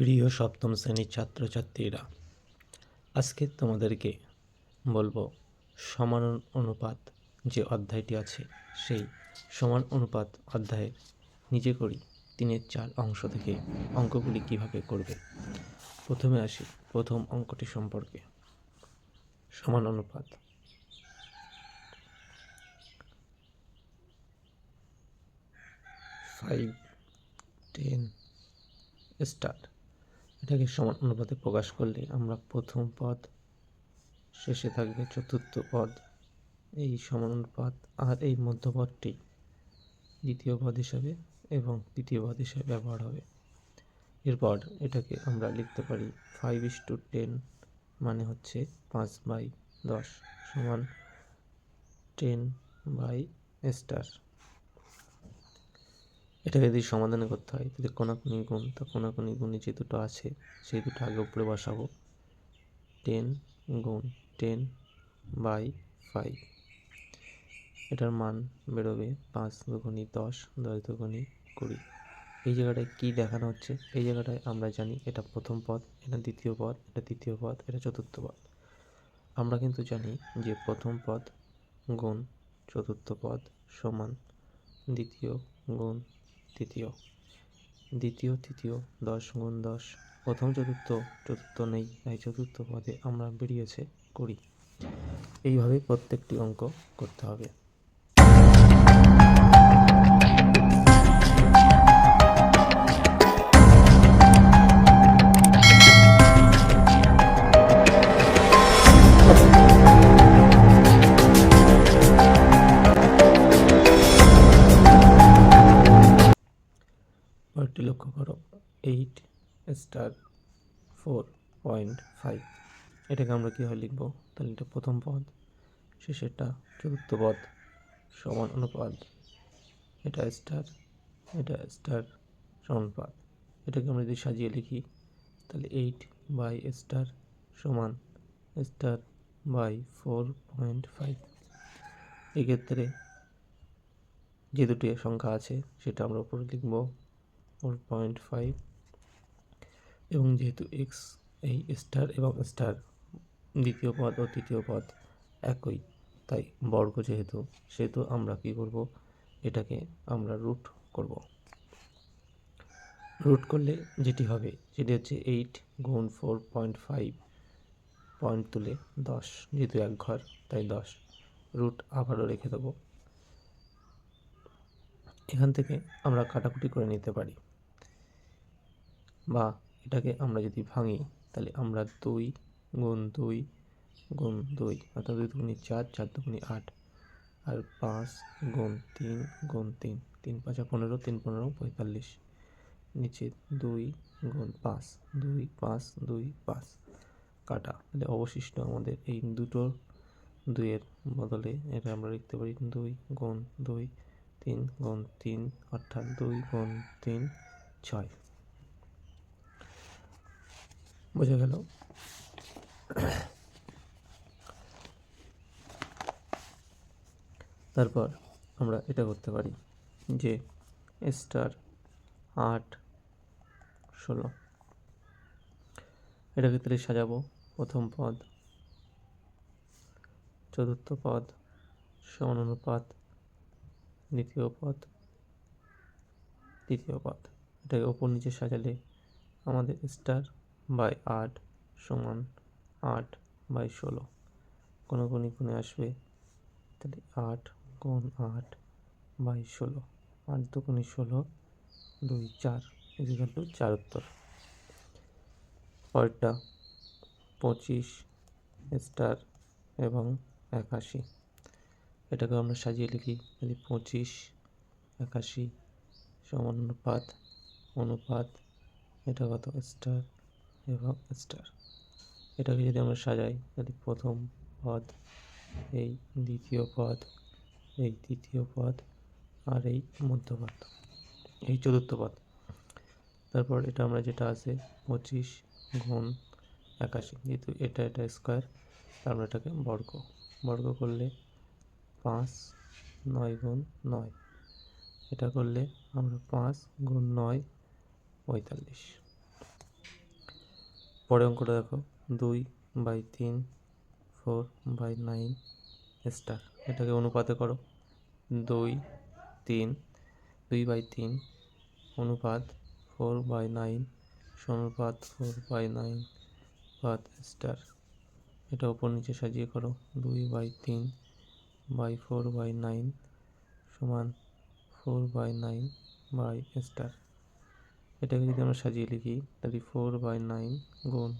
প্রিয় সপ্তম শ্রেণির ছাত্রছাত্রীরা, আজকে তোমাদেরকে বলব সমান অনুপাত যে অধ্যায়টি আছে, সেই সমান অনুপাত অধ্যায়ের নিজে করি তিনের চার অংশ থেকে অঙ্কগুলি কীভাবে করবে। প্রথমে আসি, প্রথম অঙ্কটি সম্পর্কে। সমান অনুপাত। ফাইভ টেন স্টার এটাকে সমান অনুপাতে প্রকাশ করলে আমরা প্রথম পদ, শেষে থাকবে চতুর্থ পদ। এই সমান অনুপাত আর এই মধ্যপদটি দ্বিতীয় পদ হিসাবে এবং তৃতীয় পদ হিসাবে ব্যবহার হবে। এরপর এটাকে আমরা লিখতে পারি ফাইভ ইস টু টেন মানে হচ্ছে পাঁচ বাই দশ সমান টেন বাই স্টার এটাকে যদি সমাধান করতে হয়, যদি কোনাকুনি গুণ, তো কোনাকুনি গুণে যে দুটো আছে, সেই দুটো আগে উপরে বসাবো। টেন গুণ, টেন বাই ফাইভ। এটার মান বেরোবে পাঁচ দুগুণি দশ দশ দুগুণি কুড়ি। এই জায়গাটায় কী দেখানো হচ্ছে? এই জায়গাটায় আমরা জানি এটা প্রথম পদ, এটা দ্বিতীয় পদ, এটা তৃতীয় পদ, এটা চতুর্থ পদ। আমরা কিন্তু জানি যে প্রথম পদ গুণ চতুর্থ পদ সমান দ্বিতীয় গুণ তৃতীয়। দ্বিতীয়, তৃতীয়, দশ গুণ দশ। প্রথম চতুর্থ চতুর্থ নেই, তাই চতুর্থ পদে আমরা বেরিয়েছে করি এইভাবে প্রত্যেকটি অঙ্ক করতে হবে। পরেরটি লক্ষ্য করো। Eight star four point five এটাকে আমরা কীভাবে লিখব? তাহলে এটা প্রথম পদ, শেষেরটা চতুর্থ পদ সমান অনুপাত। এটা স্টার এটা স্টার সমানুপাত এটাকে আমরা যদি সাজিয়ে লিখি, তাহলে এইট বাই স্টার সমান star by four point five এক্ষেত্রে যে দুটি সংখ্যা আছে, সেটা আমরা উপরে লিখব। ফোর পয়েন্ট ফাইভ এবং যেহেতু এক্স এই স্টার এবং স্টার দ্বিতীয় পদ ও তৃতীয় পদ একই, তাই বর্গ যেহেতু, সেহেতু আমরা কি করব? এটাকে আমরা রুট করব। রুট করলে যেটি হবে, সেটি হচ্ছে এইট গুণ ফোর পয়েন্ট ফাইভ পয়েন্ট তুলে দশ, যেহেতু এক ঘর, তাই দশ। রুট আবারও রেখে দেবো। এখান থেকে আমরা কাটাকুটি করে নিতে পারি। বা এটাকে আমরা যদি ভাঙি, তাহলে আমরা দুই গুণ দুই গুণ দুই অর্থাৎ দুই দুগুণি চার চার দুগুণি আট, আর পাঁচ গুণ তিন গুণ তিন তিন পাঁচা পনেরো, তিন পনেরো পঁয়তাল্লিশ, নিচে দুই গুণ পাঁচ, দুই পাঁচ দুই পাঁচ কাটা। তাহলে অবশিষ্ট আমাদের এই দুটো দুইয়ের বদলে এটা আমরা লিখতে পারি দুই গুণ দুই তিন গুণ তিন অর্থাৎ দুই গুণ তিন ছয়। বোঝা গেল। তারপর আমরা এটা করতে পারি যে স্টার আট ষোলো। এটা ক্ষেত্রে সাজাবো প্রথম পদ। চতুর্থ পদ, সমানুপাত। দ্বিতীয় পদ, তৃতীয় পদ। এটাকে ওপর নিচে সাজালে আমাদের স্টার বাই আট সমান আট বাই ষোলো। কোনো কোনি কোণে আসবে তাহলে আট গুণ আট বাই ষোলো। আট দু দুগুণি ষোলো, দুই চার ইজিকাল টু চার উত্তর। পরেরটা পঁচিশ স্টার এবং একাশি। এটাকে আমরা সাজিয়ে লিখি, তাহলে পঁচিশ, একাশি সমান অনুপাত অনুপাত এটা কত? স্টার এবং স্টার এটাকে যদি আমরা সাজাই, তাহলে প্রথম পদ, এই দ্বিতীয় পদ, এই তৃতীয় পদ, আর এই মধ্যপদ, এই চতুর্থ পদ। তারপর এটা আমরা যেটা আছে, পঁচিশ গুণ একাশি, যেহেতু এটা এটা স্কোয়ার আমরা এটাকে বর্গ বর্গ করলে পাঁচ নয় গুণ নয়, এটা করলে আমরা পাঁচ গুণ নয় পঁয়তাল্লিশ। পরে অঙ্কটা দেখো। দুই বাই তিন, ফোর বাই নাইন, স্টার। এটাকে অনুপাতে করো। দুই, তিন, দুই বাই তিন, অনুপাত ফোর বাই নাইন সনুপাত ফোর বাই নাইন, পাত স্টার। এটা ওপর নিচে সাজিয়ে করো। দুই বাই তিন বাই ফোর বাই নাইন সমান four by nine by star. এটাকে যদি আমরা সাজিয়ে লিখি, তাহলে ফোর বাই নাইন গুণ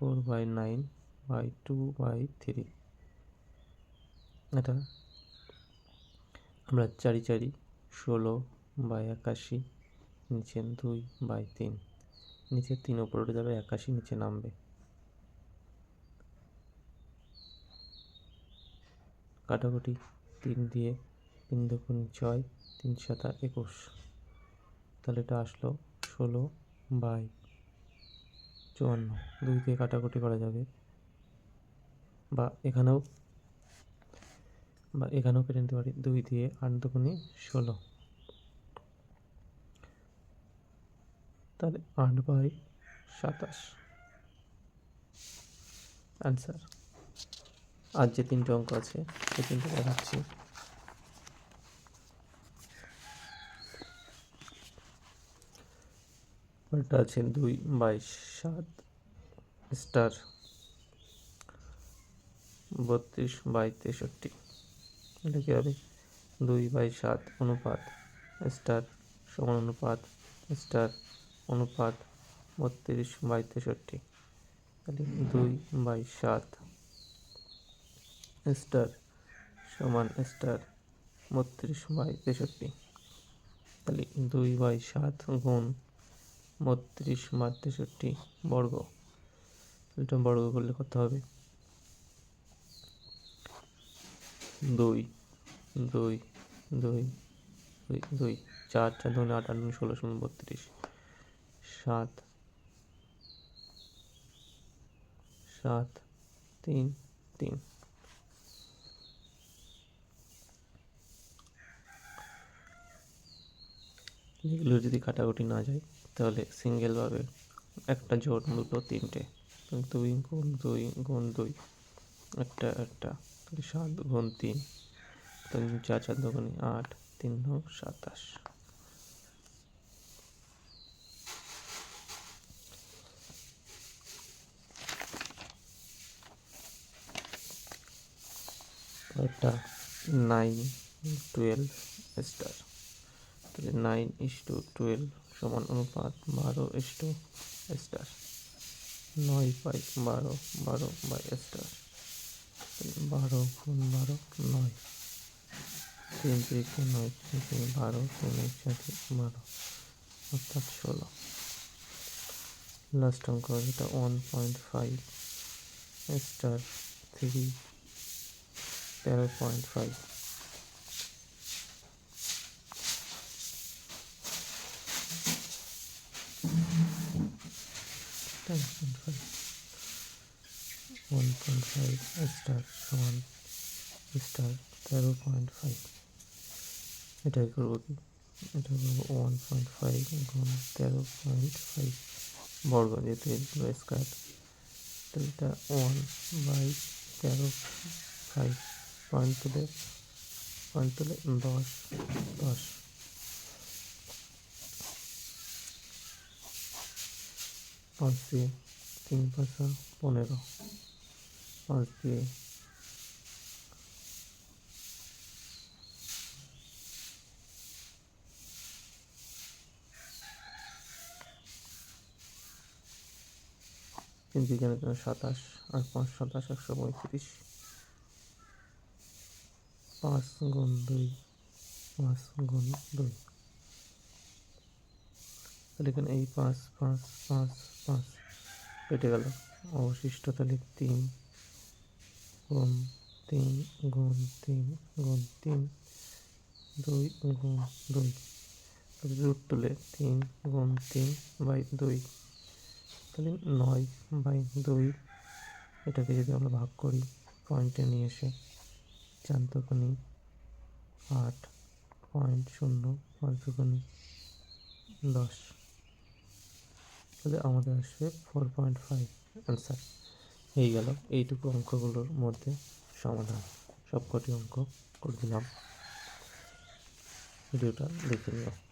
four by nine by two by three এটা আমরা চারি চারি ষোলো বাই একাশি, নিচে দুই বাই তিন। নিচে তিন উঠে যাবে একাশি, নিচে নামবে। কাটাকুটি তিন দিয়ে তিন দুগুণ ছয়, তিন সাতা একুশ। তাহলে এটা আসলো ষোলো বাই চুয়ান্ন। দুই দিয়ে কাটাকুটি করা যাবে। বা এখানেও বা এখানেও কেটে নিতে পারি। দুই দিয়ে আট দুগুণে ষোলো। তাহলে আট বাই সাতাশ। অ্যান্সার আর যে তিনটে অঙ্ক আছে, সে তিনটে দেখাচ্ছি। ওটা আছে দুই বাইশ সাত স্টার বত্রিশ বাই তেষট্টি। এটা কী হবে? দুই বাই সাত অনুপাত স্টার সমান অনুপাত স্টার অনুপাত বত্রিশ বাই তেষট্টি। তাহলে দুই বাই সাত স্টার সমান স্টার বত্রিশ বাই তেষট্টি। তাহলে দুই বাই সাত গুণ বত্রিশ বাই তেষট্টি বর্গ। এটা বর্গ করলে কত হবে? দুই দুই দুই দুই দুই। চার চার দুই আট আট ষোলো ষোলো, বত্রিশ। সাত সাত, তিন তিন। এগুলো যদি কাটাকুটি না যায় তাহলে সিঙ্গেলভাবে একটা জোট দুটো তিনটে। দুই গুণ দুই গুণ দুই, একটা একটা সাত গুণ তিন, তাহলে চার চার দোকানে আট, তিন নৌ সাতাশ। একটা নাইন টুয়েলভ স্টার তাহলে নাইন ইস টু টুয়েলভ সমান অনুপাত বারো ইস টু স্টার। নয় বাই বারো বারো বাই স্টার। বারো গুণ বারো, নয়। তিন থেকে নয় থেকে বারো, তিন এক সাথে বারো। অর্থাৎ ষোলো। লাস্ট অঙ্ক যেটা one point five star three তেরো point five ten point five one point five star সমান স্টার তেরো পয়েন্ট ফাইভ এটাই করব কি? এটা করব ওয়ান পয়েন্ট ফাইভ গুণ তেরো পয়েন্ট ফাইভ বর্গ যেহেতু এগুলো স্কোয়ার তাহলে এটা ওয়ান বাই তেরো ফাইভ পয়েন্ট তুলে পয়েন্ট তুলে দশ দশ। পাঁচ দিয়ে তিন পাঁচা পনেরো। পাঁচ দিয়ে তিন বিজ্ঞানে তোমার সাতাশ, আর পাঁচ সাতাশ একশো পঁয়ত্রিশ। পাঁচ গুণ দুই, পাঁচ গুণ দুই। তাহলে এখানে এই পাঁচ পাঁচ পাঁচ পাঁচ। কেটে গেল। অবশিষ্ট তাহলে তিন। গুণ তিন গুণ তিন গুণ তিন, দুই, গুণ দুই। তাহলে রুট তুলে তিন, গুণ তিন বাই দুই। তাহলে নয় বাই দুই। এটাকে যদি আমরা ভাগ করি পয়েন্টে নিয়ে এসে দুগুণি আট পয়েন্ট শূন্য দুগুণি দশ। তাহলে আমাদের আসবে ফোর পয়েন্ট ফাইভ অ্যান্সার হয়ে গেল এইটুকু অঙ্কগুলোর মধ্যে সমাধান। সবকটি অঙ্ক করে দিলাম। ভিডিওটা দেখে নিও।